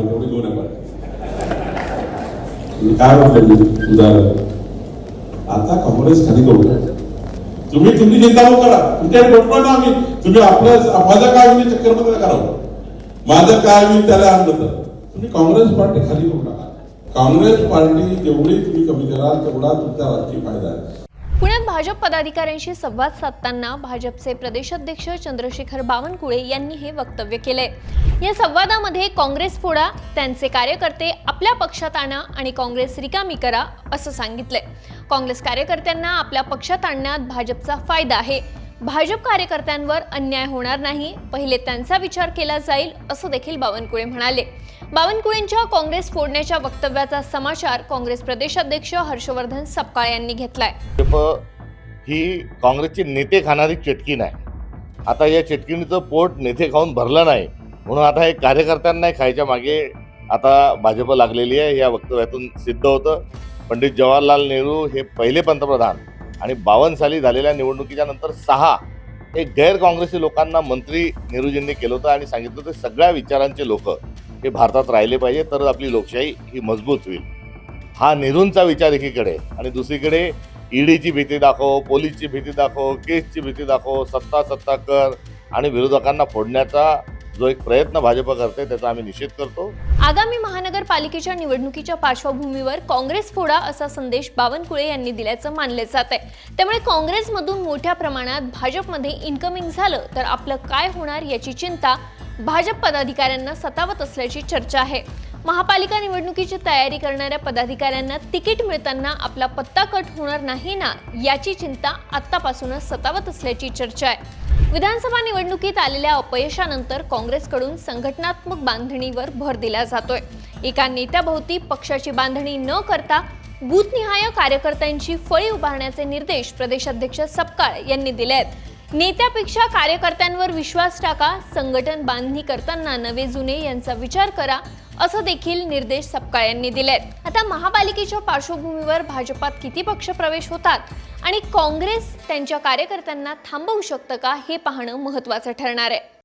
मला एवढे दोन आहे काय म्हटलं मी? उदाहरण. आता काँग्रेस खाली करू. तुम्ही तुमची चिंता नको हो करा. तुमच्याकडे भेटलो ना आम्ही. तुम्ही आपलं माझं काय होईल चक्करमध्ये करावं माझं काय होईल त्याला आणलं तर तुम्ही काँग्रेस पार्टी खाली करू नका. काँग्रेस पार्टी जेवढी तुम्ही कमी कराल तेवढा तुमचा राजकीय फायदा आहे. भाजप पदाधिकाऱ्यांशी संवाद साधताना भाजपचे प्रदेशाध्यक्ष चंद्रशेखर बावनकुळे यांनी हे वक्तव्य केले या संवादामध्ये काँग्रेस फोडा त्यांचे कार्यकर्ते आपल्या पक्षात आणा आणि काँग्रेस रिकामी करा असं सांगितलंय. काँग्रेस कार्यकर्त्यांना आपल्या पक्षात आणण्यात भाजपचा फायदा आहे. भाजप कार्यकर्त्यांवर अन्याय होणार नाही पहिले त्यांचा विचार केला जाईल असं देखील बावनकुळे म्हणाले. बावनकुळेंच्या काँग्रेस फोडण्याच्या वक्तव्याचा समाचार काँग्रेस प्रदेशाध्यक्ष हर्षवर्धन सपकाळ यांनी घेतलाय. ही काँग्रेसचे नेते खाणारी चेटकीण आहे आता या चटकिनीचं पोट नेते खाऊन भरलं नाही. म्हणून आता हे कार्यकर्त्यांना खायच्या मागे आता भाजप लागलेली आहे या वक्तव्यातून सिद्ध होतं. पंडित जवाहरलाल नेहरू हे पहिले पंतप्रधान आणि बावन्न साली झालेल्या निवडणुकीच्या नंतर सहा हे गैर काँग्रेसी लोकांना मंत्री नेहरूजींनी केलं होतं आणि सांगितलं होतं सगळ्या विचारांचे लोक हे भारतात राहिले पाहिजे तरच आपली लोकशाही ही मजबूत होईल. हा नेहरूंचा विचार एकीकडे आणि दुसरीकडे ईडीची भीती दाखव पोलीसची भीती दाखव केसची भीती दाखव सत्ता सत्ता कर आणि विरोधकांना फोडण्याचा जो एक प्रयत्न भाजप करते त्याचा आम्ही निषेध करतो. आगामी महानगरपालिकेच्या निवडणुकीच्या पार्श्वभूमीवर काँग्रेस फोडा असा संदेश बावनकुळे यांनी दिल्याचं मानले जात आहे त्यामुळे काँग्रेसमधून मोठ्या प्रमाणात भाजपमध्ये इन्कमिंग झालं तर आपलं काय होणार याची चिंता भाजप पदाधिकाऱ्यांना सतावत असल्याची चर्चा आहे. महापालिका निवडणुकीची तयारी करणाऱ्या पदाधिकाऱ्यांना तिकीट मिळताना आपला पत्ता कट होणार नाही ना याची चिंता आत्तापासूनच सतावत असल्याची चर्चा आहे. विधानसभा निवडणुकीत आलेल्या अपयशानंतर काँग्रेसकडून संघटनात्मक बांधणीवर भर दिला जातोय. एका नेत्याभोवती पक्षाची बांधणी न करता बूथनिहाय कार्यकर्त्यांची फळी उभारण्याचे निर्देश प्रदेशाध्यक्ष सपकाळ यांनी दिले आहेत. नेत्यापेक्षा कार्यकर्त्यांवर विश्वास टाका संघटन बांधणी करताना नवे जुने यांचा विचार करा असं देखील निर्देश सपकाळ यांनी दिलेत. आता महापालिकेच्या पार्श्वभूमीवर भाजपात किती पक्ष प्रवेश होतात आणि काँग्रेस त्यांच्या कार्यकर्त्यांना थांबवू शकतं का हे पाहणं महत्त्वाचं ठरणार आहे.